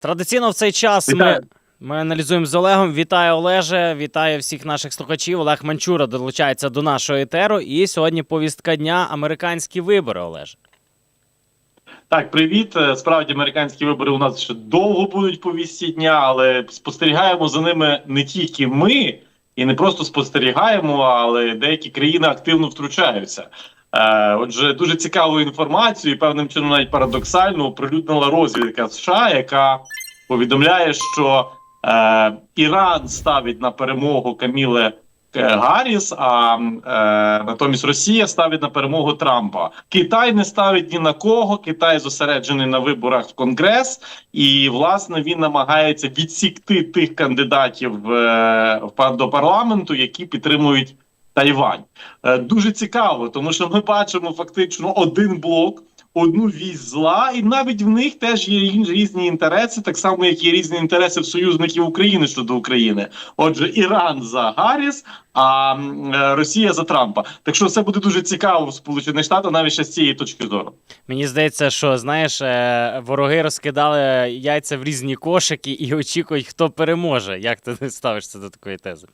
Традиційно в цей час ми, Вітаю. ми аналізуємо з Олегом. Вітаю Олеже, вітаю всіх наших слухачів. Олег Манчура долучається до нашого етеру. І сьогодні повістка дня американські вибори. Олеже. Так, привіт. Е, Справді американські вибори у нас ще довго будуть по вісті дня, але спостерігаємо за ними не тільки ми, і не просто спостерігаємо, але деякі країни активно втручаються. Е, отже, дуже цікаву інформацію, і певним чином навіть парадоксально оприлюднила розвідка США, яка повідомляє, що е, Іран ставить на перемогу Каміле е, Гарріс, а е, натомість Росія ставить на перемогу Трампа. Китай не ставить ні на кого. Китай зосереджений на виборах в Конгрес, і власне він намагається відсікти тих кандидатів е, до парламенту, які підтримують. Тайвань Е, дуже цікаво, тому що ми бачимо фактично один блок, одну вісь зла, і навіть в них теж є різні інтереси, так само як є різні інтереси в союзників України щодо України. Отже, Іран за Гарріс, а е, Росія за Трампа. Так що все буде дуже цікаво в Сполучених Штатах, навіть ще з цієї точки зору. Мені здається, що знаєш, е, вороги розкидали яйця в різні кошики і очікують, хто переможе. Як ти ставишся до такої тези?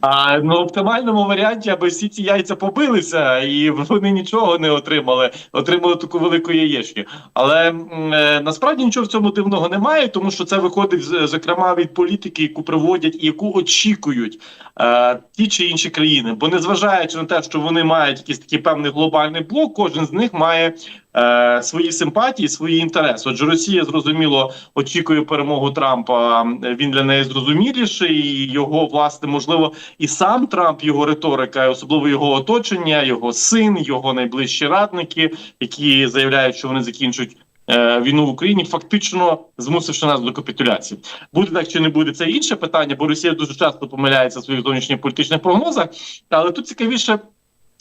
А ну в оптимальному варіанті, аби всі ці яйця побилися, і вони нічого не отримали, отримали таку велику яєчню. Але е, насправді нічого в цьому дивного немає, тому що це виходить зокрема від політики, яку проводять і яку очікують е, ті чи інші країни. Бо незважаючи на те, що вони мають якийсь такий певний глобальний блок, кожен з них має. Е, Свої симпатії, свої інтереси. Отже, Росія зрозуміло очікує перемогу Трампа. Він для неї зрозуміліший. Його власне можливо і сам Трамп, його риторика, особливо його оточення, його син, його найближчі радники, які заявляють, що вони закінчують. е, Війну в Україні фактично змусивши нас до капітуляції. Буде так чи не буде це інше питання, бо Росія дуже часто помиляється в своїх зовнішніх політичних прогнозах. Але тут цікавіше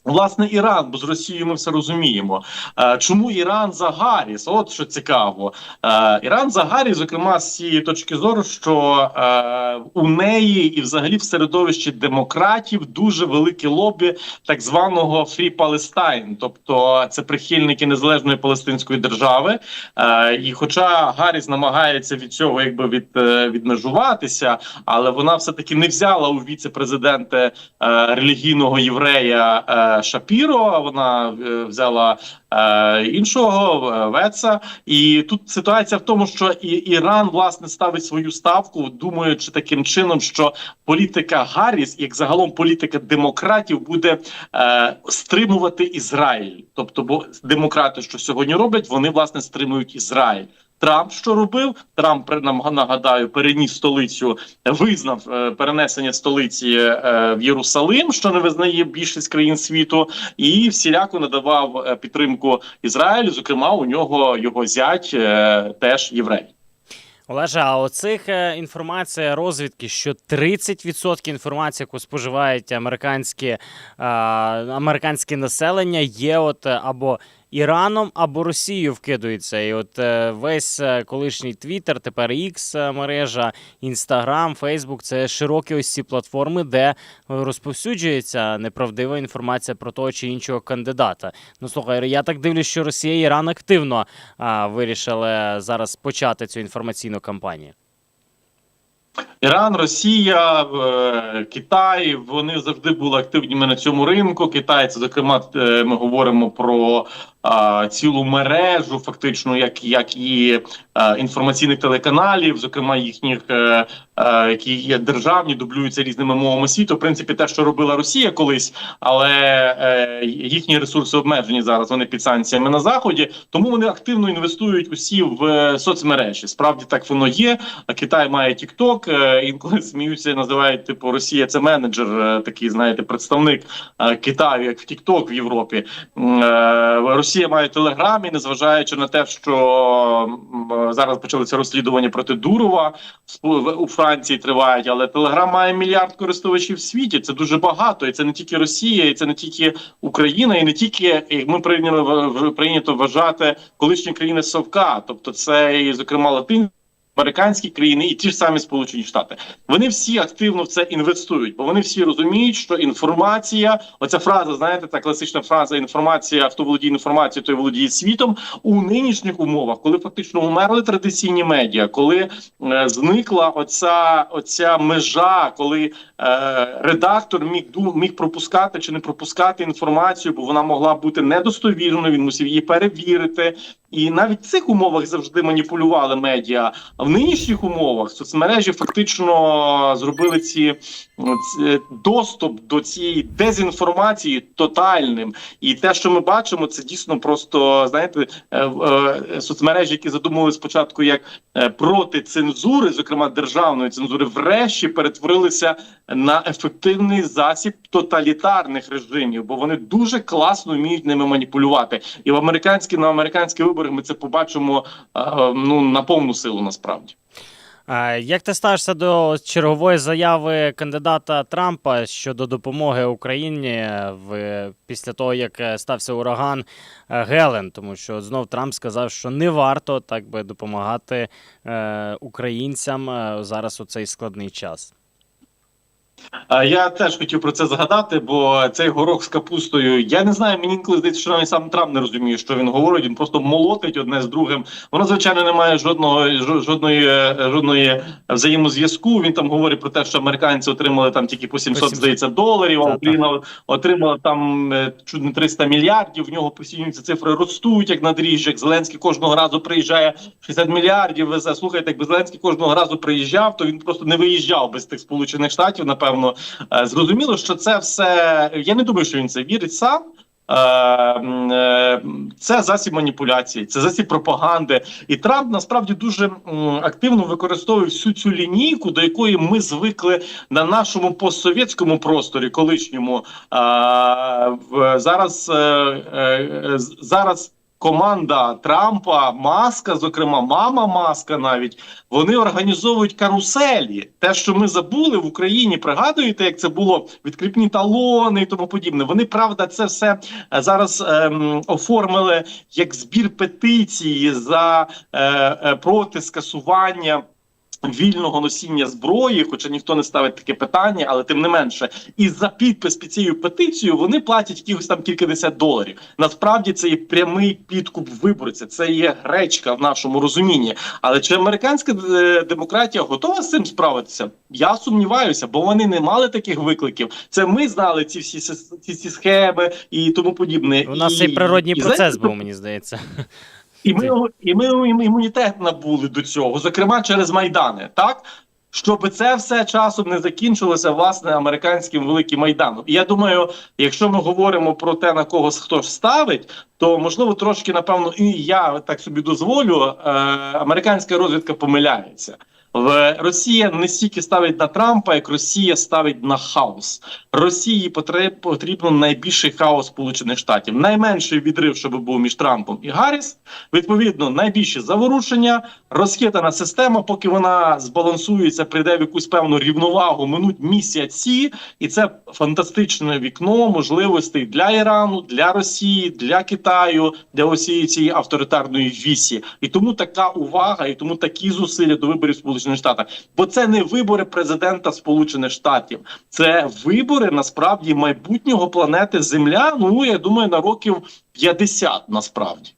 Власне, Іран, бо з Росією ми все розуміємо. Е, чому Іран за Гарріс? От що цікаво. Е, Іран за Гарріс, зокрема, з цієї точки зору, що е, у неї і взагалі в середовищі демократів дуже велике лобі так званого Free Palestine, тобто це прихильники незалежної палестинської держави. І хоча Гарріс намагається від цього якби від, відмежуватися, але вона все таки не взяла у віце-президенти е, релігійного єврея Шапіро. Вона е, взяла е, іншого е, Веца. І тут ситуація в тому, що і Іран власне ставить свою ставку, думаючи таким чином, що політика Гарріс, як загалом політика демократів, буде стримувати Ізраїль. Тобто, бо демократи, що сьогодні роблять, вони власне стримують Ізраїль. Трамп що робив? Трамп нам нагадаю переніс столицю, визнав е, перенесення столиці е, в Єрусалим, що не визнає більшість країн світу, і всіляко надавав е, підтримку Ізраїлю. Зокрема, у нього його зять теж єврей. Олеже, а оцих інформація розвідки, що 30% інформації, яку споживають американські, американське населення, є от або Іраном, або Росією вкидується. І от е, весь е, колишній Твіттер, тепер X е, мережа, Інстаграм, Фейсбук це широкі ось ці платформи, де розповсюджується неправдива інформація про того чи іншого кандидата. Ну слухай, я так дивлюсь, що Росія і Іран активно а, вирішили зараз почати цю інформаційну кампанію. Іран, Росія, Китай вони завжди були активніми на цьому ринку. Китай, це зокрема, ми говоримо про цілу мережу, фактично, як, як і інформаційних телеканалів, зокрема їхніх, е, е, які є державні, дублюються різними мовами світу. В принципі, те, що робила Росія колись, але е, їхні ресурси обмежені зараз. Вони під санкціями на заході, тому вони активно інвестують усі в соцмережі. Справді так воно є. Китай має TikTok, інколи сміються, називають типу Росія. Це менеджер, такий знаєте, представник Китаю, як в TikTok в Європі. Е, Росія має Телеграм, і незважаючи на те, що зараз почалося розслідування проти Дурова у Франції тривають, але Телеграм має мільярд користувачів в світі. Це дуже багато, і це не тільки Росія, і це не тільки Україна, і не тільки як ми прийняли прийнято вважати колишні країни Совка, тобто це і зокрема Латинська американські країни і ті ж самі Сполучені Штати. Вони всі активно в це інвестують, бо вони всі розуміють, що інформація, оця фраза, знаєте, та класична фраза інформація, хто володіє інформацією, той володіє світом у нинішніх умовах, коли фактично умерли традиційні медіа, коли е, зникла оця, оця межа, коли е, редактор міг міг пропускати чи не пропускати інформацію, бо вона могла бути недостовірною. Він мусив її перевірити. І навіть в цих умовах завжди маніпулювали медіа. А в нинішніх умовах соцмережі фактично зробили ці доступ до цієї дезінформації тотальним. І те, що ми бачимо, це дійсно просто знаєте, е, е, соцмережі, які задумували спочатку як е, проти цензури, зокрема державної цензури, врешті перетворилися на ефективний засіб тоталітарних режимів, бо вони дуже класно вміють ними маніпулювати. І в американські на американські вибори ми це побачимо е, е, ну на повну силу насправді. Е, Як ти ставишся до чергової заяви кандидата Трампа щодо допомоги Україні в після того, як е, стався ураган е, Гелен? Тому що знов Трамп сказав, що не варто так би допомагати е, українцям е, зараз у цей складний час. Я теж хотів про це згадати, бо цей горох з капустою. Я не знаю, мені інколи здається, що навіть сам Трамп не розуміє, що він говорить. Він просто молотить одне з другим. Воно звичайно не має жодного жодної е, жодної взаємозв'язку. Він там говорить про те, що американці отримали там тільки по 700, 700. здається, доларів. А. Україна отримала там е, чуть не 300 мільярдів. В нього постійно ці цифри ростуть, як на дріжджах. Зеленський кожного разу приїжджає 60 мільярдів. Везе. Слухайте, якби Зеленський кожного разу приїжджав, то він просто не виїжджав без тих сполучених штатів. Напевно, Е, зрозуміло, що це все. Я не думаю, що він це вірить сам. Е, е, Це засіб маніпуляції, це засіб пропаганди, і Трамп насправді дуже активно використовує всю цю лінійку, до якої ми звикли на нашому постсовєтському просторі, колишньому. Зараз зараз команда Трампа, Маска, зокрема, мама Маска, навіть вони організовують каруселі. Те, що ми забули в Україні, пригадуєте, як це було відкріпні талони і тому подібне. Вони правда це все е, зараз ем, оформили як збір петиції за е, е, проти скасування. Вільного носіння зброї, хоча ніхто не ставить таке питання, але тим не менше, і за підпис під цією петицією вони платять якихось там кількадесят доларів. Насправді це є прямий підкуп виборця, це є гречка в нашому розумінні. Але чи американська е, демократія готова з цим справитися? Я сумніваюся, бо вони не мали таких викликів. Це ми знали ці всі ці, ці схеми і тому подібне. У нас і, цей природній і, процес знаєте, був, мені здається. І ми, і ми імунітет набули до цього, зокрема через майдани, так. Щоб це все часом не закінчилося власне американським великим майданом. І я думаю, якщо ми говоримо про те, на кого хто ж ставить, то можливо трошки напевно, і я так собі дозволю. Е, американська розвідка помиляється. В Росія не стільки ставить на Трампа, як Росія ставить на хаос. Росії потрібно найбільший хаос Сполучених Штатів, найменший відрив, щоб був між Трампом і Гарріс. Відповідно, найбільше заворушення, розхитана система, поки вона збалансується, прийде в якусь певну рівновагу, минуть місяці, і це фантастичне вікно можливостей для Ірану, для Росії, для Китаю, для усієї цієї авторитарної вісі. І тому така увага, і тому такі зусилля до виборів в Сполучених Штатах. Бо це не вибори президента Сполучених Штатів, це вибори насправді майбутнього планети Земля. Ну я думаю, на років 50 насправді.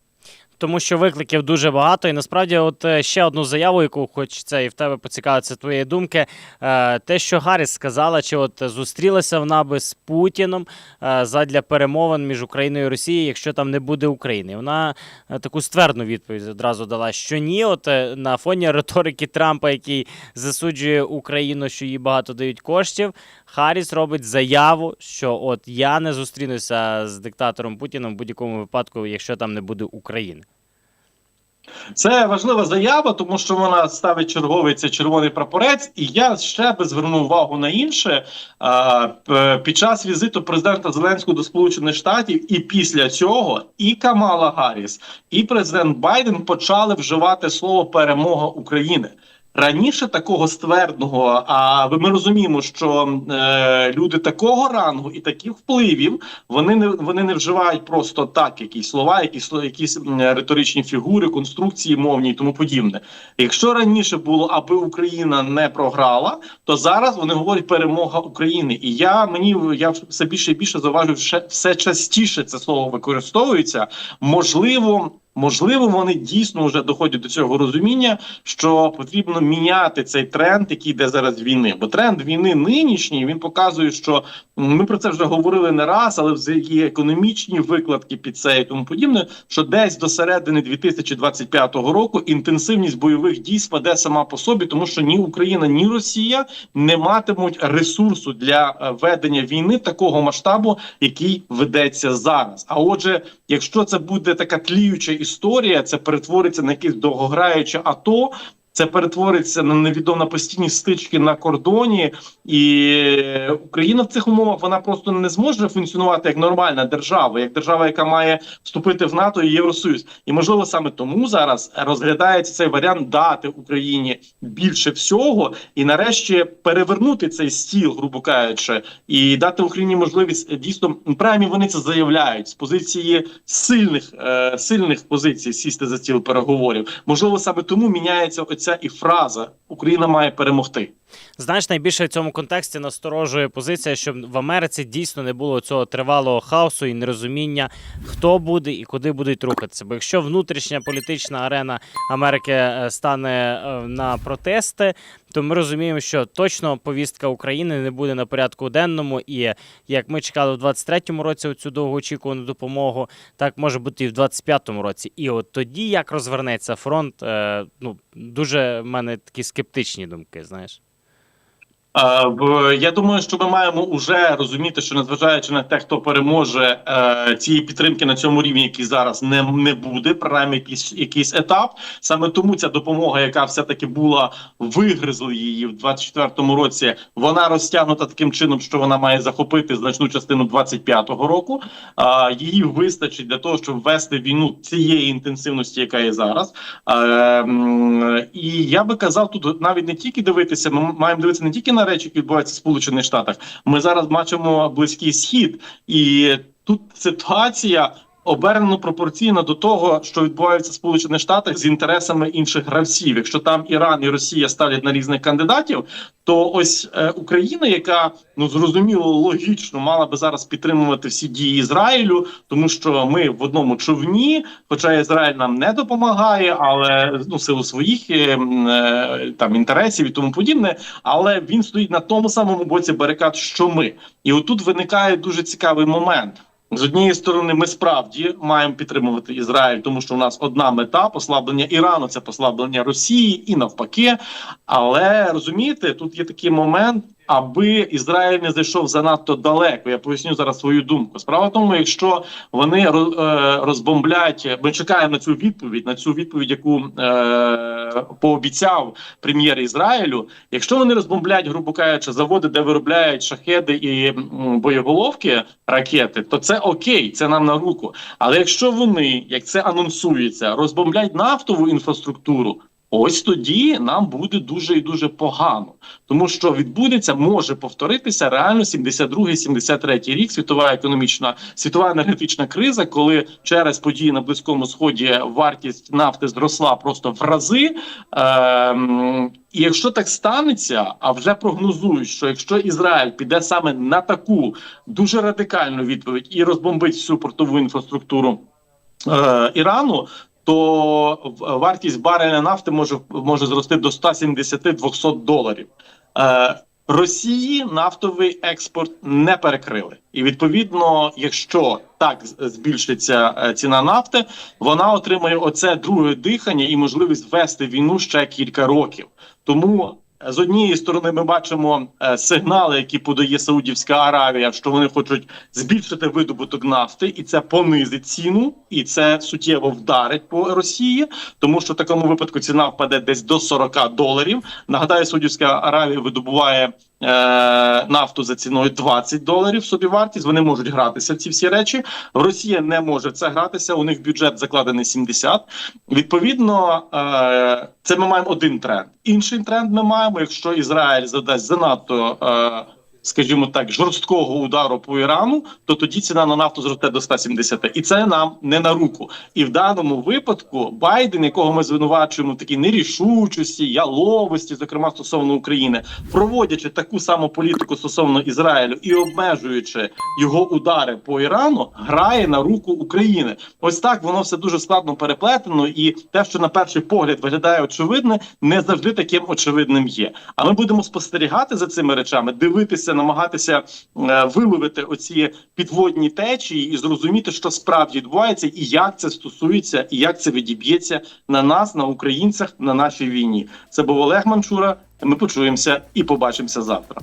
Тому що викликів дуже багато, і насправді, от е, ще одну заяву, яку хочеться і в тебе поцікавитися твоєї думки. е, Те, що Гарріс сказала, чи от зустрілася вона би з Путіном е, задля перемовин між Україною і Росією, якщо там не буде України. Вона таку ствердну відповідь одразу дала, що ні. От на фоні риторики Трампа, який засуджує Україну, що їй багато дають коштів. Харріс робить заяву, що от я не зустрінуся з диктатором Путіном в будь-якому випадку, якщо там не буде України. Це важлива заява, тому що вона ставить черговий це червоний прапорець. І я ще би звернув увагу на інше під час візиту президента Зеленського до Сполучених Штатів, і після цього і Камала Гарріс, і президент Байден почали вживати слово перемога України. Раніше такого ствердного, а ми розуміємо, що е, люди такого рангу і таких впливів вони не вони не вживають просто так якісь слова, якісь якісь риторичні фігури, конструкції мовні і тому подібне. Якщо раніше було, аби Україна не програла, то зараз вони говорять перемога України. І я мені я все більше і більше зауважую, ще все частіше це слово використовується. Можливо. Можливо, вони дійсно вже доходять до цього розуміння, що потрібно міняти цей тренд, який йде зараз війни. Бо тренд війни нинішній він показує, що ми про це вже говорили не раз, але є економічні викладки під це і тому подібне. Що десь до середини 2025 року інтенсивність бойових дій спаде сама по собі, тому що ні Україна, ні Росія не матимуть ресурсу для е, ведення війни такого масштабу, який ведеться зараз. А отже, якщо це буде така тліюча історія, це перетвориться на якесь довгограюче АТО. Це перетвориться на невідомо постійні стички на кордоні, і Україна в цих умовах вона просто не зможе функціонувати як нормальна держава, як держава, яка має вступити в НАТО і Євросоюз. І можливо саме тому зараз розглядається цей варіант дати Україні більше всього, і нарешті перевернути цей стіл, грубо кажучи, і дати Україні можливість е, дійсно принаймні вони це заявляють з позиції сильних е, сильних позицій сісти за стіл переговорів. Можливо, саме тому міняється і фраза Україна має перемогти. Знаєш, найбільше в цьому контексті насторожує позиція, що в Америці дійсно не було цього тривалого хаосу і нерозуміння, хто буде і куди будуть рухатися. Бо якщо внутрішня політична арена Америки е, стане е, на протести, то ми розуміємо, що точно повістка України не буде на порядку денному. І як ми чекали в 23-му році цю довгоочікувану допомогу, так може бути і в 25-му році. І от тоді як розвернеться фронт, е, ну дуже в мене такі скептичні думки. Знаєш. Е, Я думаю, що ми маємо уже розуміти, що незважаючи на те, хто переможе е, цієї підтримки на цьому рівні, який зараз не, не буде, принаймні якийсь якийсь етап. Саме тому ця допомога, яка все таки була, вигризли її в 24-му році. Вона розтягнута таким чином, що вона має захопити значну частину 25-го року. Її вистачить для того, щоб вести війну цієї інтенсивності, яка є зараз. Е, і я би казав, тут навіть не тільки дивитися, ми маємо дивитися не тільки на речі, які відбуваються в Сполучених Штатах. Ми зараз бачимо близький схід, і тут ситуація. Обернено пропорційно до того, що відбувається в Сполучених Штатах з інтересами інших гравців. Якщо там Іран і Росія ставлять на різних кандидатів, то ось е, Україна, яка ну зрозуміло логічно мала би зараз підтримувати всі дії Ізраїлю, тому що ми в одному човні, хоча Ізраїль нам не допомагає, але ну силу своїх е, е, там інтересів і тому подібне. Але він стоїть на тому самому боці барикад, що ми, і отут виникає дуже цікавий момент. З однієї сторони, ми справді маємо підтримувати Ізраїль, тому що у нас одна мета послаблення Ірану це послаблення Росії і навпаки. Але розумієте, тут є такий момент, аби Ізраїль не зайшов занадто далеко. Я поясню зараз свою думку. Справа в тому, якщо вони е, розбомблять, ми чекаємо на цю відповідь, на цю відповідь, яку е, пообіцяв прем'єр Ізраїлю. Якщо вони розбомблять, грубо кажучи, заводи, де виробляють шахеди і боєголовки, ракети, то це окей, це нам на руку. Але якщо вони, як це анонсується, розбомблять нафтову інфраструктуру. Ось тоді нам буде дуже і дуже погано, тому що відбудеться, може повторитися реально 72-73 рік. Світова економічна світова енергетична криза, коли через події на близькому сході вартість нафти зросла просто в рази. Ем, і якщо так станеться, а вже прогнозують, що якщо Ізраїль піде саме на таку дуже радикальну відповідь і розбомбить всю портову інфраструктуру е, Ірану, то вартість бареля нафти може може зрости до 170-200 доларів. Е, Росії нафтовий експорт не перекрили, і відповідно, якщо так збільшиться е, ціна нафти, вона отримає оце друге дихання і можливість вести війну ще кілька років. Тому з однієї сторони ми бачимо е, сигнали, які подає Саудівська Аравія, що вони хочуть збільшити видобуток нафти, і це понизить ціну, і це суттєво вдарить по Росії, тому що в такому випадку ціна впаде десь до 40 доларів. Нагадаю, Саудівська Аравія видобуває нафту за ціною 20 доларів собівартість. Вони можуть гратися в ці всі речі. Росія не може в це гратися. У них бюджет закладений 70. Відповідно, е, це ми маємо один тренд. Інший тренд ми маємо, якщо Ізраїль задасть занадто. Скажімо так, жорсткого удару по Ірану, то тоді ціна на нафту зросте до 170. І це нам не на руку. І в даному випадку Байден, якого ми звинувачуємо в такій нерішучості, яловості, зокрема стосовно України, проводячи таку саму політику стосовно Ізраїлю і обмежуючи його удари по Ірану, грає на руку України. Ось так воно все дуже складно переплетено, і те, що на перший погляд виглядає очевидне, не завжди таким очевидним є. А ми будемо спостерігати за цими речами, дивитися, намагатися е, виловити оці підводні течії і зрозуміти, що справді відбувається, і як це стосується, і як це відіб'ється на нас, на українцях, на нашій війні. Це був Олег Манчура. Ми почуємося і побачимося завтра.